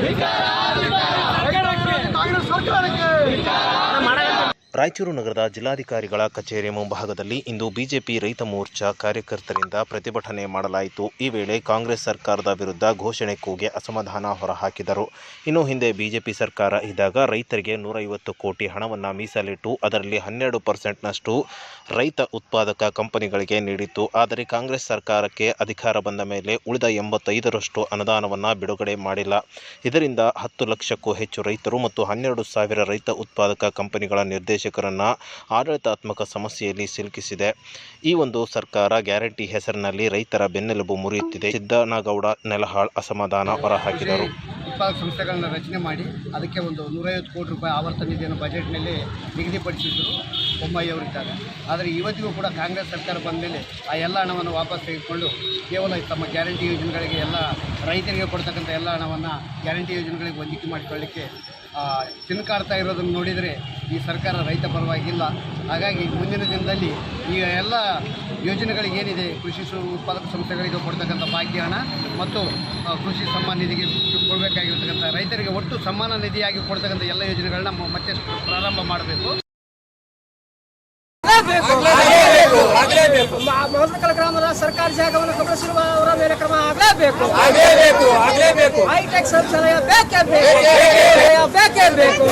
Vicará! Raichur ನಗರದ ಜಿಲ್ಲಾಧಿಕಾರಿಗಳ ಕಚೇರಿ ಮುಂಭಾಗದಲ್ಲಿ ಇಂದು ಬಿಜೆಪಿ ರೈತ ಮೋರ್ಚಾ ಕಾರ್ಯಕರ್ತರಿಂದ ಪ್ರತಿಭಟನೆ ಮಾಡಲಾಯಿತು. ಈ ವೇಳೆ ಕಾಂಗ್ರೆಸ್ ಸರ್ಕಾರದ ವಿರುದ್ಧ ಘೋಷಣೆ ಕೂಗಿ ಅಸಮಾಧಾನ ಹೊರಹಾಕಿದರು. ಇನ್ನು ಹಿಂದೆ ಬಿಜೆಪಿ ಸರ್ಕಾರ ಇದ್ದಾಗ ರೈತರಿಗೆ ನೂರೈವತ್ತು ಕೋಟಿ ಹಣವನ್ನು ಮೀಸಲಿಟ್ಟು ಅದರಲ್ಲಿ ಹನ್ನೆರಡು ಪರ್ಸೆಂಟ್ನಷ್ಟು ರೈತ ಉತ್ಪಾದಕ ಕಂಪನಿಗಳಿಗೆ ನೀಡಿತ್ತು. ಆದರೆ ಕಾಂಗ್ರೆಸ್ ಸರ್ಕಾರಕ್ಕೆ ಅಧಿಕಾರ ಬಂದ ಮೇಲೆ ಉಳಿದ ಎಂಬತ್ತೈದರಷ್ಟು ಅನುದಾನವನ್ನು ಬಿಡುಗಡೆ ಮಾಡಿಲ್ಲ. ಇದರಿಂದ ಹತ್ತು ಲಕ್ಷಕ್ಕೂ ಹೆಚ್ಚು ರೈತರು ಮತ್ತು ಹನ್ನೆರಡು ಸಾವಿರ ರೈತ ಉತ್ಪಾದಕ ಕಂಪನಿಗಳ ನಿರ್ದೇಶಕರನ್ನ ಆಡಳಿತಾತ್ಮಕ ಸಮಸ್ಯೆಯಲ್ಲಿ ಸಿಲುಕಿಸಿದೆ. ಈ ಒಂದು ಸರ್ಕಾರ ಗ್ಯಾರಂಟಿ ಹೆಸರಿನಲ್ಲಿ ರೈತರ ಬೆನ್ನೆಲುಬು ಮುರಿಯುತ್ತಿದೆ. ಸಿದ್ದನಗೌಡ ನೆಲಹಾಳ್ ಅಸಮಾಧಾನ ಹೊರಹಾಕಿದರು. ಉತ್ಪಾದಕ ಸಂಸ್ಥೆಗಳನ್ನ ರಚನೆ ಮಾಡಿ ಅದಕ್ಕೆ ಒಂದು ನೂರೈವತ್ತು ಕೋಟಿ ರೂಪಾಯಿ ಆವರ್ತ ನಿಧಿಯನ್ನು ಬಜೆಟ್ನಲ್ಲಿ ನಿಗದಿಪಡಿಸಿದ್ರು. ಬೊಮ್ಮಾಯಿ ಅವರಿದ್ದಾಗ ಆದರೆ ಇವತ್ತಿಗೂ ಕೂಡ ಕಾಂಗ್ರೆಸ್ ಸರ್ಕಾರ ಬಂದ ಮೇಲೆ ಆ ಎಲ್ಲ ಹಣವನ್ನು ವಾಪಸ್ ತೆಗೆದುಕೊಂಡು ಕೇವಲ ತಮ್ಮ ಗ್ಯಾರಂಟಿ ಯೋಜನೆಗಳಿಗೆ ಎಲ್ಲ ರೈತರಿಗೆ ಕೊಡ್ತಕ್ಕಂಥ ಎಲ್ಲ ಹಣವನ್ನು ಗ್ಯಾರಂಟಿ ಯೋಜನೆಗಳಿಗೆ ಹೊಂದಿಕೆ ಮಾಡಿಕೊಳ್ಳಿಕ್ಕೆ ತಿನ್ಕಾಡ್ತಾ ಇರೋದನ್ನು ನೋಡಿದರೆ ಈ ಸರ್ಕಾರ ರೈತ ಪರವಾಗಿಲ್ಲ. ಹಾಗಾಗಿ ಮುಂದಿನ ದಿನದಲ್ಲಿ ಈ ಎಲ್ಲ ಯೋಜನೆಗಳಿಗೇನಿದೆ ಕೃಷಿ ಸು, ಉತ್ಪಾದಕ ಸಂಸ್ಥೆಗಳಿಗೆ ಕೊಡ್ತಕ್ಕಂಥ ಭಾಗ್ಯ, ಹಣ ಮತ್ತು ಕೃಷಿ ಸಮ್ಮಾನ ನಿಧಿಗೆ ಕೊಡಬೇಕಾಗಿರ್ತಕ್ಕಂಥ ರೈತರಿಗೆ ಒಟ್ಟು ಸಮ್ಮಾನ ನಿಧಿಯಾಗಿ ಕೊಡ್ತಕ್ಕಂಥ ಎಲ್ಲ ಯೋಜನೆಗಳನ್ನ ಮತ್ತೆ ಪ್ರಾರಂಭ ಮಾಡಬೇಕು. ಮಹತ್ವಕಲ ಗ್ರಾಮದ ಸರ್ಕಾರಿ ಜಾಗವನ್ನು ಕಬಳಿಸಿರುವ ಅವರ ಮೇಲೆ ಕ್ರಮ ಆಗಲೇಬೇಕು. ಆಗಲೇಬೇಕು ಆಗಲೇಬೇಕು. ಹೈಟೆಕ್ ಶೌಚಾಲಯ ಬೇಕೇ ಬೇಕು. ಬೇಕೇ ಬೇಕು.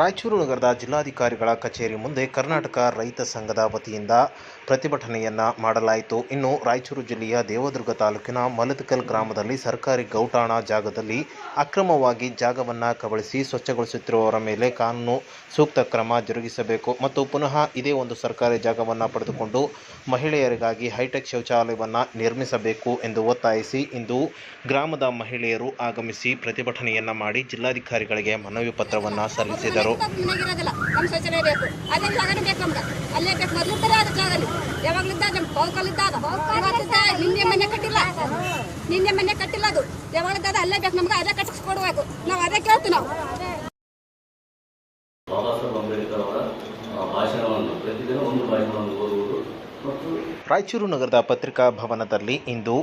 ರಾಯಚೂರು ನಗರದ ಜಿಲ್ಲಾಧಿಕಾರಿಗಳ ಕಚೇರಿ ಮುಂದೆ ಕರ್ನಾಟಕ ರೈತ ಸಂಘದ ವತಿಯಿಂದ ಪ್ರತಿಭಟನೆಯನ್ನ ಮಾಡಲಾಯಿತು. ಇನ್ನು ರಾಯಚೂರು ಜಿಲ್ಲೆಯ ದೇವದುರ್ಗ ತಾಲೂಕಿನ ಮಲದಕಲ್ ಗ್ರಾಮದಲ್ಲಿ ಸರ್ಕಾರಿ ಗೌಟಾಣ ಜಾಗದಲ್ಲಿ ಅಕ್ರಮವಾಗಿ ಜಾಗವನ್ನು ಕಬಳಿಸಿ ಸ್ವಚ್ಛಗೊಳಿಸುತ್ತಿರುವವರ ಮೇಲೆ ಕಾನೂನು ಸೂಕ್ತ ಕ್ರಮ ಜರುಗಿಸಬೇಕು. ಮತ್ತು ಪುನಃ ಇದೇ ಒಂದು ಸರ್ಕಾರಿ ಜಾಗವನ್ನು ಪಡೆದುಕೊಂಡು ಮಹಿಳೆಯರಿಗಾಗಿ ಹೈಟೆಕ್ ಶೌಚಾಲಯವನ್ನು ನಿರ್ಮಿಸಬೇಕು ಎಂದು ಒತ್ತಾಯಿಸಿ ಇಂದು ಗ್ರಾಮದ ಮಹಿಳೆಯರು ಆಗಮಿಸಿ ಪ್ರತಿಭಟನೆಯನ್ನ ಮಾಡಿ ಜಿಲ್ಲಾಧಿಕಾರಿಗಳಿಗೆ ಮನವಿ ಪತ್ರವನ್ನು ಸಲ್ಲಿಸಿದರು. ಅದೇ ಅದು ಯಾವಾಗಲಿದ್ದ ನಮ್ಮ ಬಹುಕಾಲಿದ್ದ ಅದು? ಇವತ್ತಿದ್ದ ನಿನ್ನೆ ಮನೆ ಕಟ್ಟಿಲ್ಲ. ನಿನ್ನೆ ಮನೆ ಕಟ್ಟಿಲ್ಲ ಅದು. ಯಾವಾಗಲಿದ್ದ ಅಲ್ಲೇ ಬೇಕು? ನಮ್ಗೆ ಅದೇ ಕಟ್ಟಿಸ್ಕೊಡ್ಬೇಕು ನಾವು ಅದೇ ಕೇಳ್ತೀವಿ ನಾವು. ಬಾಬಾ ಸಾಹೇಬ್ ಅಂಬೇಡ್ಕರ್ ಅವರ ಭಾಷಣವನ್ನು ಪ್ರತಿದಿನ ಒಂದು ಭಾಷಣವನ್ನು ಓದುವುದು ರಾಯಚೂರು ನಗರದ ಪತ್ರಿಕಾ ಭವನದಲ್ಲಿ ಇಂದು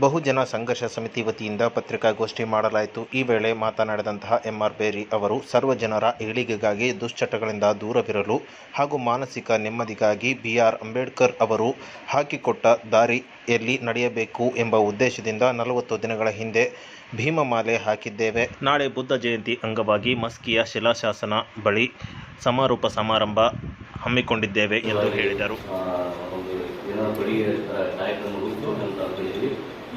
ಬಹುಜನ ಸಂಘರ್ಷ ಸಮಿತಿ ವತಿಯಿಂದ ಪತ್ರಿಕಾಗೋಷ್ಠಿ ಮಾಡಲಾಯಿತು. ಈ ವೇಳೆ ಮಾತನಾಡಿದಂತಹ ಎಂಆರ್ ಬೇರಿ ಅವರು, ಸರ್ವ ಜನರ ಏಳಿಗೆಗಾಗಿ ದುಶ್ಚಟಗಳಿಂದ ದೂರವಿರಲು ಹಾಗೂ ಮಾನಸಿಕ ನೆಮ್ಮದಿಗಾಗಿ ಬಿಆರ್ ಅಂಬೇಡ್ಕರ್ ಅವರು ಹಾಕಿಕೊಟ್ಟ ದಾರಿಯಲ್ಲಿ ನಡೆಯಬೇಕು ಎಂಬ ಉದ್ದೇಶದಿಂದ ನಲವತ್ತು ದಿನಗಳ ಹಿಂದೆ ಭೀಮಮಾಲೆ ಹಾಕಿದ್ದೇವೆ. ನಾಳೆ ಬುದ್ಧ ಜಯಂತಿ ಅಂಗವಾಗಿ ಮಸ್ಕಿಯ ಶಿಲಾಶಾಸನ ಬಳಿ ಸಮಾರೋಪ ಸಮಾರಂಭ ಹಮ್ಮಿಕೊಂಡಿದ್ದೇವೆ ಎಂದು ಹೇಳಿದರು.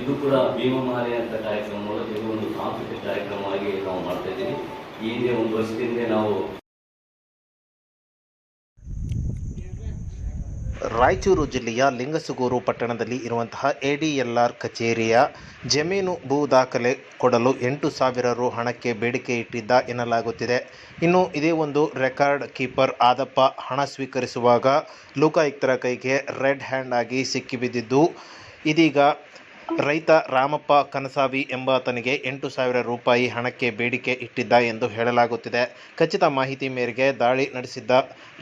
ಇದು ಕೂಡ ಭೀಮಮಾಲೆ ಅಂತ ಕಾರ್ಯಕ್ರಮ ಮೂಲಕ ಇದು ಒಂದು ಸಾಂಸ್ಕೃತಿಕ ಕಾರ್ಯಕ್ರಮವಾಗಿ ನಾವು ಮಾಡ್ತಾ ಇದ್ದೀವಿ. ಈ ಹಿಂದೆ ಒಂದು ವರ್ಷದಿಂದ ನಾವು ರಾಯಚೂರು ಜಿಲ್ಲೆಯ ಲಿಂಗಸುಗೂರು ಪಟ್ಟಣದಲ್ಲಿ ಇರುವಂತಹ ಎಡಿ ಎಲ್ ಆರ್ ಕಚೇರಿಯ ಜಮೀನು ಭೂ ದಾಖಲೆ ಕೊಡಲು ಎಂಟು ಸಾವಿರ ರು ಹಣಕ್ಕೆ ಬೇಡಿಕೆ ಇಟ್ಟಿದ್ದ ಎನ್ನಲಾಗುತ್ತಿದೆ. ಇನ್ನು ಇದೇ ಒಂದು ರೆಕಾರ್ಡ್ ಕೀಪರ್ ಆದಪ್ಪ ಹಣ ಸ್ವೀಕರಿಸುವಾಗ ಲೋಕಾಯುಕ್ತರ ಕೈಗೆ ರೆಡ್ ಹ್ಯಾಂಡ್ ಆಗಿ ಸಿಕ್ಕಿಬಿದ್ದಿದ್ದು, ಇದೀಗ ರೈತ ರಾಮಪ್ಪ ಕನಸಾವಿ ಎಂಬಾತನಿಗೆ ಎಂಟು ಸಾವಿರ ರೂಪಾಯಿ ಹಣಕ್ಕೆ ಬೇಡಿಕೆ ಇಟ್ಟಿದ್ದ ಎಂದು ಹೇಳಲಾಗುತ್ತಿದೆ. ಖಚಿತ ಮಾಹಿತಿ ಮೇರೆಗೆ ದಾಳಿ ನಡೆಸಿದ್ದ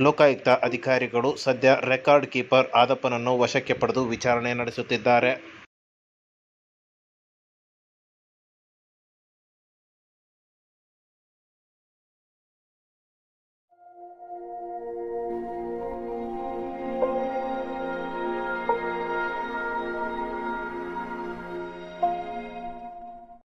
ಲೋಕಾಯುಕ್ತ ಅಧಿಕಾರಿಗಳು ಸದ್ಯ ರೆಕಾರ್ಡ್ ಕೀಪರ್ ಆದಪ್ಪನನ್ನು ವಶಕ್ಕೆ ಪಡೆದು ವಿಚಾರಣೆ ನಡೆಸುತ್ತಿದ್ದಾರೆ.